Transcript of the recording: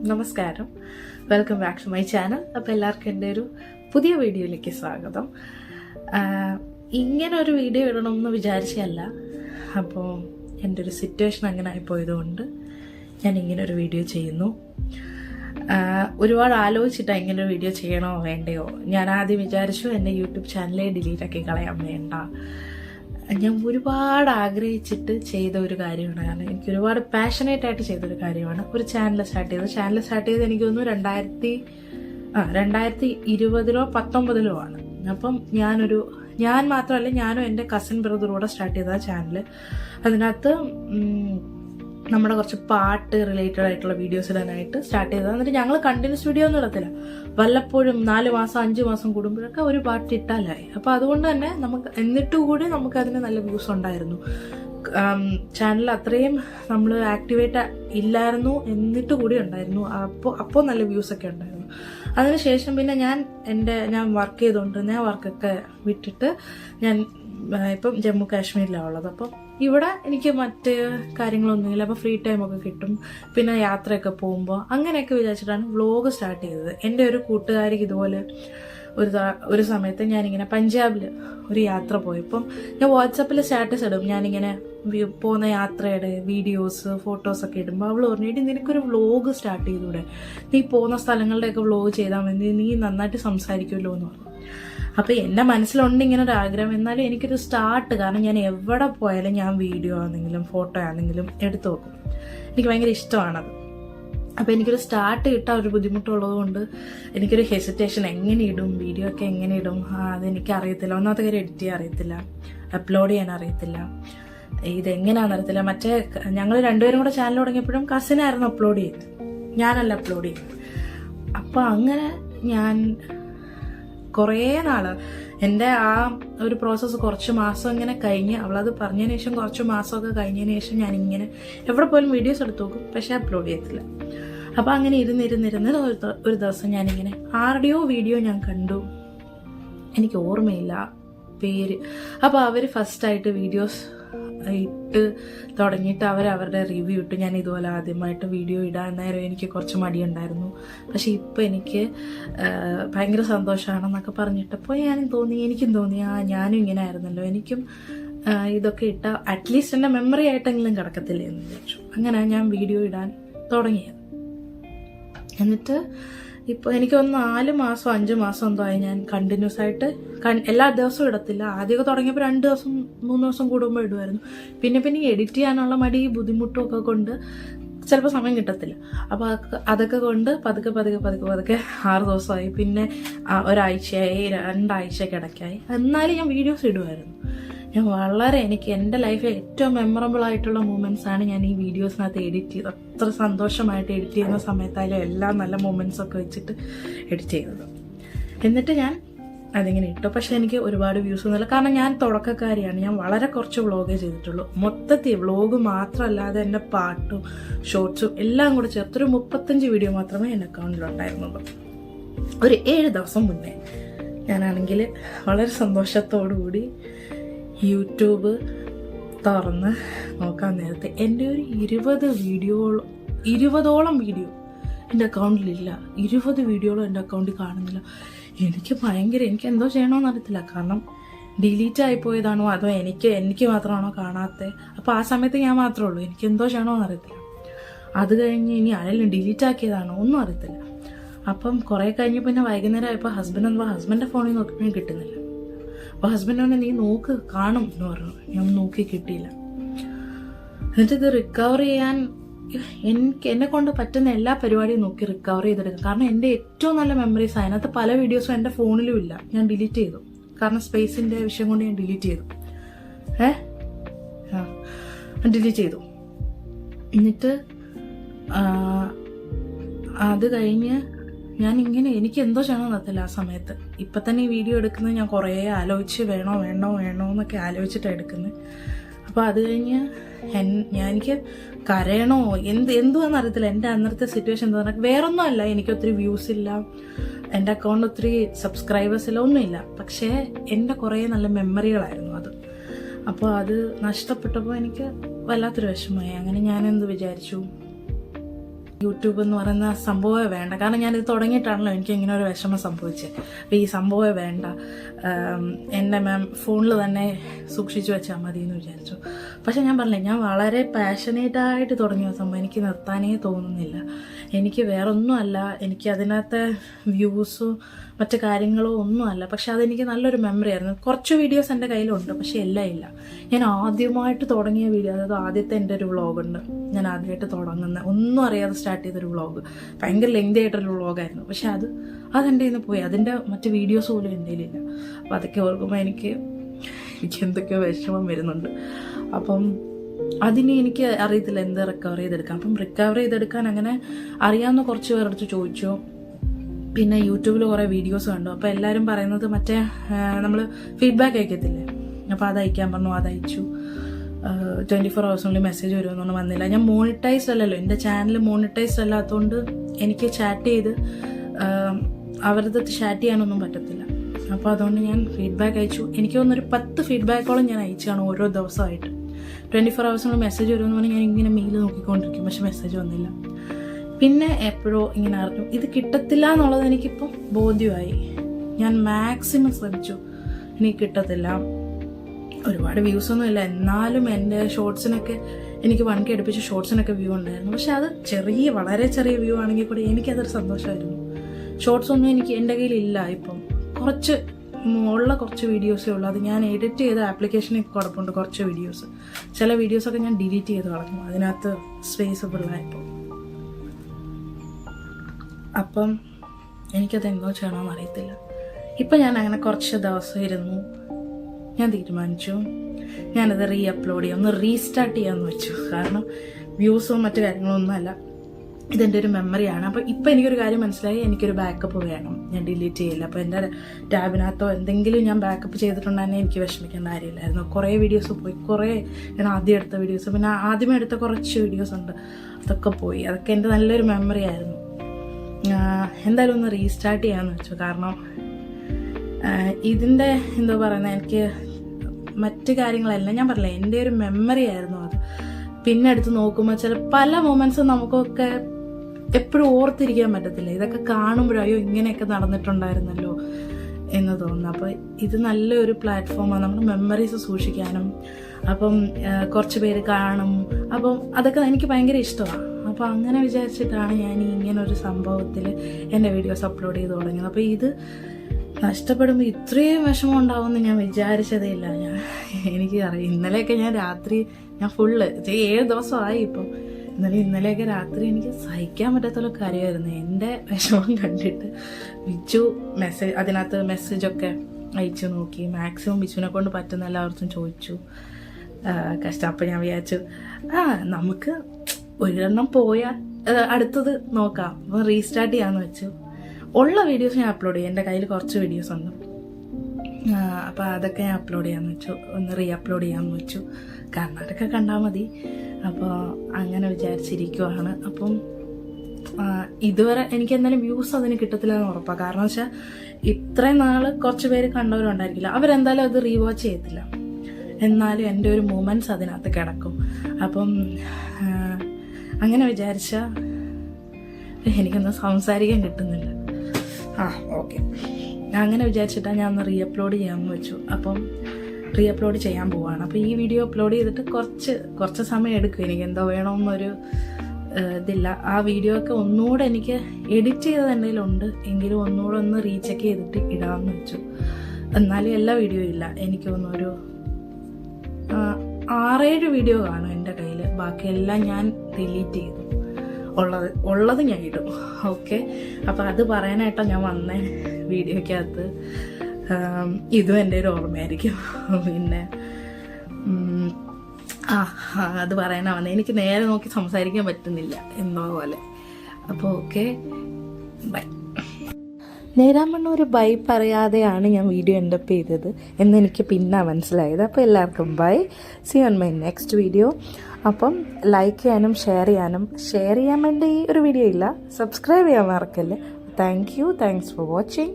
നമസ്കാരം. Welcome back to my channel അപ്പോൾ എല്ലാവർക്കും എന്റെ ഒരു പുതിയ വീഡിയോയിലേക്ക് സ്വാഗതം. ഇങ്ങനെ ഒരു വീഡിയോ ഇടണമെന്ന് വിചാരിച്ചല്ല അപ്പോൾ എന്റെ ഒരു സിറ്റുവേഷൻ അങ്ങനെ ആയിപ്പോയതുകൊണ്ട് ഞാൻ ഇങ്ങനെ ഒരു വീഡിയോ ചെയ്യുന്നു. ഒരുപാട് ആലോചിച്ചിട്ടാണ് ഇങ്ങനെ വീഡിയോ ചെയ്യണോ വേണ്ടയോ? ഞാൻ ആദ്യം വിചാരിച്ചു എന്റെ യൂട്യൂബ് ചാനലേ ഡിലീറ്റ് ആക്കി കളയാൻ വേണ്ട. ഞാൻ ഒരുപാട് ആഗ്രഹിച്ചിട്ട് ചെയ്ത ഒരു കാര്യമാണ്. കാരണം എനിക്ക് ഒരുപാട് പാഷനേറ്റ് ആയിട്ട് ചെയ്തൊരു കാര്യമാണ്. ഒരു ചാനൽ സ്റ്റാർട്ട് ചെയ്തത്. ചാനൽ സ്റ്റാർട്ട് ചെയ്ത് എനിക്ക് തോന്നുന്നു രണ്ടായിരത്തി ആ രണ്ടായിരത്തി ഇരുപതിലോ പത്തൊമ്പതിലോ ആണ്. അപ്പം ഞാനൊരു ഞാൻ മാത്രമല്ല ഞാനും എന്റെ കസിൻ ബ്രദറൂടെ സ്റ്റാർട്ട് ചെയ്ത ചാനൽ അതിനകത്ത് നമ്മുടെ കുറച്ച് പാട്ട് റിലേറ്റഡ് ആയിട്ടുള്ള വീഡിയോസ് ഇടാനായിട്ട് സ്റ്റാർട്ട് ചെയ്തത്. എന്നിട്ട് ഞങ്ങൾ കണ്ടിന്യൂസ് വീഡിയോ ഒന്നും ഇടത്തില്ല. വല്ലപ്പോഴും നാല് മാസം അഞ്ച് മാസം കൂടുമ്പോഴൊക്കെ ഒരു പാട്ട് ഇട്ടാലായി. അപ്പോൾ അതുകൊണ്ട് തന്നെ നമുക്ക് എന്നിട്ട് കൂടി നമുക്ക് അതിന് നല്ല വ്യൂസ് ഉണ്ടായിരുന്നു. ചാനൽ അത്രയും നമ്മൾ ആക്ടിവേറ്റ് ഇല്ലായിരുന്നു എന്നിട്ട് കൂടി ഉണ്ടായിരുന്നു. അപ്പോൾ അപ്പോൾ നല്ല വ്യൂസ് ഒക്കെ ഉണ്ടായിരുന്നു. അതിനുശേഷം പിന്നെ ഞാൻ എന്റെ ഞാൻ വർക്ക് ചെയ്തുകൊണ്ടിരുന്ന വർക്കൊക്കെ വിട്ടിട്ട് ഞാൻ ഇപ്പം ജമ്മു കാശ്മീരിലാണ് ഉള്ളത്. അപ്പം ഇവിടെ എനിക്ക് മറ്റ് കാര്യങ്ങളൊന്നുമില്ല. അപ്പോൾ ഫ്രീ ടൈമൊക്കെ കിട്ടും. പിന്നെ യാത്രയൊക്കെ പോകുമ്പോൾ അങ്ങനെയൊക്കെ വിചാരിച്ചിട്ടാണ് വ്ലോഗ് സ്റ്റാർട്ട് ചെയ്തത്. എന്റെ ഒരു കൂട്ടുകാരിക്ക് ഇതുപോലെ ഒരു ഒരു സമയത്ത് ഞാനിങ്ങനെ പഞ്ചാബിൽ ഒരു യാത്ര പോയപ്പം ഞാൻ വാട്സപ്പിൽ സ്റ്റാറ്റസ് ഇടും. ഞാനിങ്ങനെ പോകുന്ന യാത്രയുടെ വീഡിയോസ് ഫോട്ടോസൊക്കെ ഇടുമ്പോൾ അവൾ പറഞ്ഞിട്ട് നിനക്കൊരു വ്ലോഗ് സ്റ്റാർട്ട് ചെയ്തൂടെ. നീ പോകുന്ന സ്ഥലങ്ങളുടെയൊക്കെ വ്ലോഗ് ചെയ്താൽ മതി. നീ നന്നായിട്ട് സംസാരിക്കുമല്ലോ എന്ന് പറഞ്ഞു. അപ്പോൾ എന്റെ മനസ്സിലുണ്ട് ഇങ്ങനെ ഒരു ആഗ്രഹം. എന്നാലും എനിക്കൊരു സ്റ്റാർട്ട് കാരണം ഞാൻ എവിടെ പോയാലും ഞാൻ വീഡിയോ ആണെങ്കിലും ഫോട്ടോ ആണെങ്കിലും എടുത്തു നോക്കും എനിക്ക് ഭയങ്കര ഇഷ്ടമാണത്. അപ്പോൾ എനിക്കൊരു സ്റ്റാർട്ട് കിട്ടാൻ ഒരു ബുദ്ധിമുട്ടുള്ളത് കൊണ്ട് എനിക്കൊരു ഹെസിറ്റേഷൻ എങ്ങനെ ഇടും വീഡിയോ ഒക്കെ എങ്ങനെ ഇടും? അതെനിക്ക് അറിയത്തില്ല. ഒന്നാമത്തെ കാര്യം എഡിറ്റ് ചെയ്യാൻ അറിയത്തില്ല. അപ്ലോഡ് ചെയ്യാൻ അറിയത്തില്ല. ഇതെങ്ങനെയാണെന്ന് അറിയത്തില്ല. മറ്റേ ഞങ്ങൾ രണ്ടുപേരും കൂടെ ചാനൽ തുടങ്ങിയപ്പോഴും കസിനായിരുന്നു അപ്ലോഡ് ചെയ്യുന്നത്. ഞാനല്ല അപ്ലോഡ് ചെയ്യുന്നത്. അപ്പോൾ അങ്ങനെ ഞാൻ കുറേ നാൾ എന്റെ ആ ഒരു പ്രോസസ്സ് കുറച്ച് മാസം ഇങ്ങനെ കഴിഞ്ഞ് അവളത് പറഞ്ഞതിന് ശേഷം കുറച്ച് മാസമൊക്കെ കഴിഞ്ഞതിന് ശേഷം ഞാൻ ഇങ്ങനെ എവിടെ പോലും വീഡിയോസ് എടുത്തു നോക്കും പക്ഷേ അപ്ലോഡ് ചെയ്യത്തില്ല. അപ്പോൾ അങ്ങനെ ഇരുന്നിരുന്നിരുന്ന് ഒരു ദിവസം ഞാനിങ്ങനെ ആരുടെയോ വീഡിയോ ഞാൻ കണ്ടു. എനിക്ക് ഓർമ്മയില്ല പേര്. അപ്പോൾ അവർ ഫസ്റ്റായിട്ട് വീഡിയോസ് ഇട്ട് തുടങ്ങിയിട്ട് അവർ അവരുടെ റിവ്യൂ ഇട്ട് ഞാൻ ഇതുപോലെ ആദ്യമായിട്ട് വീഡിയോ ഇടാൻ നേരം എനിക്ക് കുറച്ച് മടിയുണ്ടായിരുന്നു. പക്ഷേ ഇപ്പോൾ എനിക്ക് ഭയങ്കര സന്തോഷമാണെന്നൊക്കെ പറഞ്ഞിട്ടപ്പോൾ ഞാനും തോന്നി എനിക്കും തോന്നി ആ ഞാനും ഇങ്ങനെ ആയിരുന്നല്ലോ. എനിക്കും ഇതൊക്കെ ഇട്ട അറ്റ്ലീസ്റ്റ് എന്റെ മെമ്മറി ആയിട്ടെങ്കിലും കിടക്കത്തില്ലേ എന്ന് വിചാരിച്ചു. അങ്ങനെ ഞാൻ വീഡിയോ ഇടാൻ തുടങ്ങിയത്. എന്നിട്ട് ഇപ്പോൾ എനിക്കൊന്ന് നാല് മാസം അഞ്ച് മാസം എന്തോ ആയി ഞാൻ കണ്ടിന്യൂസ് ആയിട്ട്. എല്ലാ ദിവസവും ഇടത്തില്ല. ആദ്യമൊക്കെ തുടങ്ങിയപ്പോൾ രണ്ട് ദിവസം മൂന്ന് ദിവസം കൂടുമ്പോൾ ഇടുമായിരുന്നു പിന്നെ പിന്നെ എഡിറ്റ് ചെയ്യാനുള്ള മടി ബുദ്ധിമുട്ടും ഒക്കെ കൊണ്ട് ചിലപ്പോൾ സമയം കിട്ടത്തില്ല. അപ്പോൾ അതൊക്കെ കൊണ്ട് പതുക്കെ പതുക്കെ പതുക്കെ പതുക്കെ ആറ് ദിവസമായി. പിന്നെ ഒരാഴ്ചയായി രണ്ടാഴ്ചയൊക്കെ ഇടയ്ക്കായി എന്നാലും ഞാൻ വീഡിയോസ് ഇടുമായിരുന്നു ഞാൻ വളരെ എനിക്ക് എന്റെ ലൈഫിൽ ഏറ്റവും മെമ്മറബിൾ ആയിട്ടുള്ള മൂമെന്റ്സ് ആണ് ഞാൻ ഈ വീഡിയോസിനകത്ത് എഡിറ്റ് ചെയ്തത് അത്ര സന്തോഷമായിട്ട് എഡിറ്റ് ചെയ്യുന്ന സമയത്തായാലും എല്ലാം നല്ല മൂമെന്റ്സ് ഒക്കെ വെച്ചിട്ട് എഡിറ്റ് ചെയ്തത്. എന്നിട്ട് ഞാൻ അതിങ്ങനെ ഇട്ടു. പക്ഷെ എനിക്ക് ഒരുപാട് വ്യൂസ് ഒന്നുമില്ല. കാരണം ഞാൻ തുടക്കക്കാരിയാണ്. ഞാൻ വളരെ കുറച്ച് വ്ളോഗേ ചെയ്തിട്ടുള്ളൂ. മൊത്തത്തിൽ വ്ളോഗ് മാത്രമല്ലാതെ എന്റെ പാട്ടും ഷോർട്സും എല്ലാം കൂടെ ചേർത്തൊരു മുപ്പത്തഞ്ച് വീഡിയോ മാത്രമേ എന്റെ അക്കൗണ്ടിലുണ്ടായിരുന്നുള്ളൂ ഒരു ഏഴ് ദിവസം മുന്നേ ഞാനാണെങ്കിൽ വളരെ സന്തോഷത്തോടു കൂടി യൂട്യൂബ് തുറന്ന് നോക്കാൻ നേരത്തെ എന്റെ ഒരു ഇരുപത് വീഡിയോ ഇരുപതോളം വീഡിയോ എന്റെ അക്കൗണ്ടിലില്ല. ഇരുപത് വീഡിയോകളും എന്റെ അക്കൗണ്ടിൽ കാണുന്നില്ല. എനിക്ക് ഭയങ്കര എനിക്ക് എന്തോ ചെയ്യണമെന്ന് അറിയത്തില്ല. കാരണം ഡിലീറ്റ് ആയിപ്പോയതാണോ അതോ എനിക്ക് എനിക്ക് മാത്രമാണോ കാണാത്തത് അപ്പോൾ ആ സമയത്ത് ഞാൻ മാത്രമേ ഉള്ളൂ. എനിക്ക് എന്തോ ചെയ്യണമെന്ന് അറിയത്തില്ല. അത് കഴിഞ്ഞ് ഇനി ആരെങ്കിലും ഡിലീറ്റ് ആക്കിയതാണോ ഒന്നും അറിയത്തില്ല. അപ്പം കുറേ കഴിഞ്ഞ് പിന്നെ വൈകുന്നേരം ആയപ്പോൾ ഹസ്ബൻഡ് എന്താ ഹസ്ബൻഡിന്റെ ഫോണിൽ നോക്കിയപ്പോഴും കിട്ടുന്നില്ല. അപ്പോൾ ഹസ്ബൻഡ് പറഞ്ഞു നീ നോക്ക് കാണും എന്ന് പറഞ്ഞു. ഞാൻ നോക്കി കിട്ടിയില്ല. എന്നിട്ട് ഇത് റിക്കവർ ചെയ്യാൻ എനിക്ക് എന്നെ കൊണ്ട് പറ്റുന്ന എല്ലാ പരിപാടിയും നോക്കി റിക്കവർ ചെയ്തെടുക്കും. കാരണം എന്റെ ഏറ്റവും നല്ല മെമ്മറീസ് അതിനകത്ത് പല വീഡിയോസും എന്റെ ഫോണിലും ഇല്ല. ഞാൻ ഡിലീറ്റ് ചെയ്തു. കാരണം സ്പേസിന്റെ വിഷയം കൊണ്ട് ഞാൻ ഡിലീറ്റ് ചെയ്തു. ഏ? ആ. ഡിലീറ്റ് ചെയ്തു. എന്നിട്ട് അത് കഴിഞ്ഞ് ഞാൻ ഇങ്ങനെ എനിക്ക് എന്തോ ചെയ്യണമെന്ന് എന്നത്തില്ല ആ സമയത്ത്. ഇപ്പം തന്നെ ഈ വീഡിയോ എടുക്കുന്നത് ഞാൻ കുറേ ആലോചിച്ച് വേണോ വേണോ വേണോ എന്നൊക്കെ ആലോചിച്ചിട്ടാണ് എടുക്കുന്നത് അപ്പോൾ അത് കഴിഞ്ഞ് എൻ- ഞാൻ എനിക്ക് കരയണോ? എന്ത് എന്തുവാന്ന് അറിയത്തില്ല. എന്റെ അന്നത്തെ സിറ്റുവേഷൻ എന്താ പറഞ്ഞാൽ വേറൊന്നും അല്ല എനിക്ക് ഒത്തിരി വ്യൂസ് ഇല്ല. എന്റെ അക്കൗണ്ട് ഒത്തിരി സബ്സ്ക്രൈബേഴ്സ് ഇല്ല. ഒന്നുമില്ല. പക്ഷേ എന്റെ കുറേ നല്ല മെമ്മറികളായിരുന്നു അത്. അപ്പോൾ അത് നഷ്ടപ്പെട്ടപ്പോൾ എനിക്ക് വല്ലാത്തൊരു വിഷമമായി. അങ്ങനെ ഞാനെന്ത് വിചാരിച്ചു? യൂട്യൂബ് എന്ന് പറയുന്ന സംഭവമേ വേണ്ട. കാരണം ഞാനിത് തുടങ്ങിയിട്ടാണല്ലോ എനിക്ക് ഇങ്ങനെ ഒരു വിഷമം സംഭവിച്ചത് അപ്പോൾ ഈ സംഭവമേ വേണ്ട. എന്റെ മാം ഫോണിൽ തന്നെ സൂക്ഷിച്ചു വെച്ചാൽ മതി എന്ന് വിചാരിച്ചു. പക്ഷെ ഞാൻ പറഞ്ഞില്ലേ ഞാൻ വളരെ പാഷനേറ്റായിട്ട് തുടങ്ങിയ സംഭവം എനിക്ക് നിർത്താനേ തോന്നുന്നില്ല. എനിക്ക് വേറൊന്നുമല്ല. എനിക്ക് അതിനകത്തെ വ്യൂസോ മറ്റു കാര്യങ്ങളോ ഒന്നുമല്ല. പക്ഷെ അതെനിക്ക് നല്ലൊരു മെമ്മറി ആയിരുന്നു. കുറച്ച് വീഡിയോസ് എന്റെ കയ്യിലുണ്ട് പക്ഷെ എല്ലാം ഇല്ല. ഞാൻ ആദ്യമായിട്ട് തുടങ്ങിയ വീഡിയോ അതായത് ആദ്യത്തെ എന്റെ ഒരു വ്ളോഗുണ്ട് ഞാൻ ആദ്യമായിട്ട് തുടങ്ങുന്ന ഒന്നും അറിയാതെ സ്റ്റാർട്ട് ചെയ്തൊരു വ്ളോഗ് ഭയങ്കര ലെങ്തി ആയിട്ടൊരു വ്ളോഗായിരുന്നു പക്ഷെ അത് അതെന്റെ ഇന്ന് പോയി. അതിന്റെ മറ്റ് വീഡിയോസ് പോലും എന്റെ ഇല്ല അപ്പോൾ അതൊക്കെ ഓർക്കുമ്പോൾ എനിക്ക് എനിക്ക് എന്തൊക്കെയോ വിഷമം വരുന്നുണ്ട്. അപ്പം അതിന് എനിക്ക് അറിയത്തില്ല എന്ത് റിക്കവർ ചെയ്തെടുക്കാം അപ്പം റിക്കവർ ചെയ്തെടുക്കാൻ അങ്ങനെ അറിയാവുന്ന കുറച്ച് പേരെടുത്ത് ചോദിച്ചു. പിന്നെ യൂട്യൂബിൽ കുറേ വീഡിയോസ് കണ്ടു. അപ്പോൾ എല്ലാവരും പറയുന്നത് മറ്റേ നമ്മൾ ഫീഡ്ബാക്ക് അയക്കത്തില്ലേ? അപ്പോൾ അത് അയക്കാൻ പറഞ്ഞു അത് അയച്ചു. ട്വന്റി ഫോർ ഹവേഴ്സിനുള്ളിൽ മെസ്സേജ് വരുമെന്നൊന്നും വന്നില്ല. ഞാൻ മോണിറ്റൈസ്ഡ് അല്ലല്ലോ. എന്റെ ചാനൽ മോണിറ്റൈസ്ഡ് അല്ലാത്തതുകൊണ്ട് എനിക്ക് ചാറ്റ് ചെയ്ത് ആഹ്, അവരുടെ ചാറ്റ് ചെയ്യാനൊന്നും പറ്റത്തില്ല. അപ്പോൾ അതുകൊണ്ട് ഞാൻ ഫീഡ്ബാക്ക് അയച്ചു. എനിക്ക് തോന്നുന്നൊരു പത്ത് ഫീഡ്ബാക്കോളം ഞാൻ അയച്ചാണ് ഓരോ ദിവസമായിട്ട്. ട്വന്റി ഫോർ ഹവേഴ്സിനുള്ളിൽ മെസ്സേജ് വരുമെന്ന് പറഞ്ഞാൽ ഞാൻ ഇങ്ങനെ മെയിൽ നോക്കിക്കൊണ്ടിരിക്കും. പക്ഷെ മെസ്സേജ് വന്നില്ല. പിന്നെ എപ്പോഴോ ഇങ്ങനെ അറിഞ്ഞു. ഇത് കിട്ടത്തില്ല എന്നുള്ളത് എനിക്കിപ്പോൾ ബോധ്യമായി. ഞാൻ മാക്സിമം ശ്രമിച്ചു. എനിക്ക് കിട്ടത്തില്ല. ഒരുപാട് വ്യൂസ് ഒന്നും ഇല്ല. എന്നാലും എന്റെ ഷോർട്സിനൊക്കെ എനിക്ക് വൺ കെ അടുപ്പിച്ച് ഷോർട്സിനൊക്കെ വ്യൂ ഉണ്ടായിരുന്നു. പക്ഷെ അത് ചെറിയ വളരെ ചെറിയ വ്യൂ ആണെങ്കിൽ കൂടി എനിക്കതൊരു സന്തോഷമായിരുന്നു. ഷോർട്സ് ഒന്നും എനിക്ക് എന്റെ കയ്യിൽ ഇല്ല ഇപ്പം. കുറച്ച് ഉള്ള കുറച്ച് വീഡിയോസേ ഉള്ളൂ. അത് ഞാൻ എഡിറ്റ് ചെയ്ത ആപ്ലിക്കേഷനിൽ കുഴപ്പമുണ്ട് കുറച്ച് വീഡിയോസ് ചില വീഡിയോസൊക്കെ ഞാൻ ഡിലീറ്റ് ചെയ്ത് കളഞ്ഞു. അതിനകത്ത് സ്പേസ് ഫുള്ളായപ്പോൾ അപ്പം എനിക്കത് എന്തോ ചെയ്യണമെന്ന് അറിയത്തില്ല. ഇപ്പം ഞാൻ അങ്ങനെ കുറച്ച് ദിവസം ഇരുന്നു. ഞാൻ തീരുമാനിച്ചു. ഞാനത് റീ അപ്ലോഡ് ചെയ്യാം. ഒന്ന് റീസ്റ്റാർട്ട് ചെയ്യാമെന്ന് വെച്ചു. കാരണം വ്യൂസും മറ്റു കാര്യങ്ങളൊന്നും അല്ല. ഇതെന്റെ ഒരു മെമ്മറിയാണ് അപ്പോൾ ഇപ്പം എനിക്കൊരു കാര്യം മനസ്സിലായി. എനിക്കൊരു ബാക്കപ്പ് വേണം. ഞാൻ ഡിലീറ്റ് ചെയ്യില്ല. അപ്പോൾ എന്റെ ടാബിനകത്തോ എന്തെങ്കിലും ഞാൻ ബാക്കപ്പ് ചെയ്തിട്ടുണ്ടെങ്കിൽ എനിക്ക് വിഷമിക്കേണ്ട കാര്യമില്ലായിരുന്നു. കുറേ വീഡിയോസ് പോയി. കുറേ ഞാൻ ആദ്യം എടുത്ത വീഡിയോസ് പിന്നെ ആദ്യമേ എടുത്ത കുറച്ച് വീഡിയോസ് ഉണ്ട്. അതൊക്കെ പോയി. അതൊക്കെ എന്റെ നല്ലൊരു മെമ്മറി ആയിരുന്നു. എന്തായാലും ഒന്ന് റീസ്റ്റാർട്ട് ചെയ്യാമെന്ന് വെച്ചു. കാരണം ഇതിന്റെ എന്താ പറയുന്നത് എനിക്ക് മറ്റു കാര്യങ്ങളെല്ലാം. ഞാൻ പറഞ്ഞില്ല എന്റെ ഒരു മെമ്മറി ആയിരുന്നു അത്. പിന്നെ എടുത്ത് നോക്കുമ്പോൾ ചില പല മൊമെന്റ്സും നമുക്കൊക്കെ എപ്പോഴും ഓർത്തിരിക്കാൻ പറ്റത്തില്ല. ഇതൊക്കെ കാണുമ്പോഴോ അയ്യോ ഇങ്ങനെയൊക്കെ നടന്നിട്ടുണ്ടായിരുന്നല്ലോ എന്ന് തോന്നുന്നു. അപ്പോൾ ഇത് നല്ലൊരു പ്ലാറ്റ്ഫോമാണ് നമ്മുടെ മെമ്മറീസ് സൂക്ഷിക്കാനും അപ്പം കുറച്ച് പേര് കാണും. അപ്പം അതൊക്കെ എനിക്ക് ഭയങ്കര ഇഷ്ടമാണ് അപ്പോൾ അങ്ങനെ വിചാരിച്ചിട്ടാണ് ഞാൻ ഇങ്ങനൊരു സംഭവത്തിൽ എന്റെ വീഡിയോസ് അപ്ലോഡ് ചെയ്ത് തുടങ്ങിയത്. അപ്പോൾ ഇത് നഷ്ടപ്പെടുമ്പോൾ ഇത്രയും വിഷമം ഉണ്ടാവുമെന്ന് ഞാൻ വിചാരിച്ചതേ ഇല്ല ഞാൻ എനിക്ക് അറിയാം. ഇന്നലെയൊക്കെ ഞാൻ രാത്രി ഞാൻ ഫുള്ള് ഏഴ് ദിവസമായി ഇപ്പം. ഇന്നലെ ഇന്നലെയൊക്കെ രാത്രി എനിക്ക് സഹിക്കാൻ പറ്റാത്തുള്ള കാര്യമായിരുന്നു. എന്റെ വിഷമം കണ്ടിട്ട് ബിജു മെസ്സേജ് അതിനകത്ത് മെസ്സേജൊക്കെ അയച്ചു നോക്കി. മാക്സിമം ബിജുവിനെ കൊണ്ട് പറ്റുന്ന എല്ലാവർക്കും ചോദിച്ചു. കഷ്ടം. അപ്പം ഞാൻ വിചാരിച്ചു ആ നമുക്ക് ഒരെണ്ണം പോയാൽ അടുത്തത് നോക്കാം. അപ്പം റീസ്റ്റാർട്ട് ചെയ്യാമെന്ന് വെച്ചു. ഉള്ള വീഡിയോസ് ഞാൻ അപ്ലോഡ് ചെയ്യും. എന്റെ കയ്യിൽ കുറച്ച് വീഡിയോസ് ഉണ്ട്. അപ്പോൾ അതൊക്കെ ഞാൻ അപ്ലോഡ് ചെയ്യാമെന്ന് വെച്ചു. ഒന്ന് റീ അപ്ലോഡ് ചെയ്യാമെന്ന് വെച്ചു. അതൊക്കെ കണ്ടാൽ മതി. അപ്പോൾ അങ്ങനെ വിചാരിച്ചിരിക്കുവാണ്. അപ്പം ഇതുവരെ എനിക്ക് എന്തായാലും വ്യൂസ് അതിന് കിട്ടത്തില്ല എന്ന് ഉറപ്പാണ് കാരണം വെച്ചാൽ ഇത്രയും നാൾ കുറച്ച് പേര് കണ്ടവരുണ്ടായിരിക്കില്ല. അവരെന്തായാലും അത് റീവാച്ച് ചെയ്യത്തില്ല. എന്നാലും എന്റെ ഒരു മൂമെന്റ്സ് അതിനകത്ത് കിടക്കും. അപ്പം അങ്ങനെ വിചാരിച്ച എനിക്കൊന്നും സംസാരിക്കാൻ കിട്ടുന്നില്ല. ആ ഓക്കെ അങ്ങനെ വിചാരിച്ചിട്ടാണ് ഞാൻ ഒന്ന് റീ അപ്ലോഡ് ചെയ്യാമെന്ന് വെച്ചു. അപ്പം റീ അപ്ലോഡ് ചെയ്യാൻ പോവാണ്. അപ്പോൾ ഈ വീഡിയോ അപ്ലോഡ് ചെയ്തിട്ട് കുറച്ച് കുറച്ച് സമയം എടുക്കും. എനിക്ക് എന്തോ വേണമെന്നൊരു ഇതില്ല. ആ വീഡിയോ ഒക്കെ ഒന്നുകൂടെ എനിക്ക് എഡിറ്റ് ചെയ്തത് എന്തെങ്കിലും ഉണ്ട് എങ്കിലും ഒന്നുകൂടെ ഒന്ന് റീചെക്ക് ചെയ്തിട്ട് ഇടാമെന്ന് വെച്ചു. എന്നാലും എല്ലാ വീഡിയോ ഇല്ല. എനിക്ക് ഒന്നൊരു ആറേഴ് വീഡിയോ കാണും എന്റെ കയ്യിൽ ബാക്കിയെല്ലാം ഞാൻ ഡിലീറ്റ് ചെയ്തു. ഉള്ളത് ഉള്ളത് ഞാൻ ഇടും. ഓക്കെ അപ്പോൾ അത് പറയാനായിട്ടാണ് ഞാൻ വന്നേ വീഡിയോക്കകത്ത് ഇതും എന്റെ ഒരു ഓർമ്മയായിരിക്കും. പിന്നെ ആ, അത് പറയാനാ വന്നത് എനിക്ക് നേരെ നോക്കി സംസാരിക്കാൻ പറ്റുന്നില്ല എന്നോ പോലെ അപ്പോൾ ഓക്കെ ബൈ നേരാമണ്ണ ഒരു ബൈ പറയാതെയാണ് ഞാൻ വീഡിയോ എൻഡപ്പ് ചെയ്തത് എന്നെനിക്ക് പിന്നെ മനസ്സിലായത്. അപ്പോൾ എല്ലാവർക്കും bye. See on my next video അപ്പം ലൈക്ക് ചെയ്യാനും ഷെയർ ചെയ്യാനും ഷെയർ ചെയ്യാൻ വേണ്ടി ഒരു വീഡിയോ ഇല്ല. സബ്സ്ക്രൈബ് ചെയ്യാൻ മറക്കല്ലേ. Thank you thanks for watching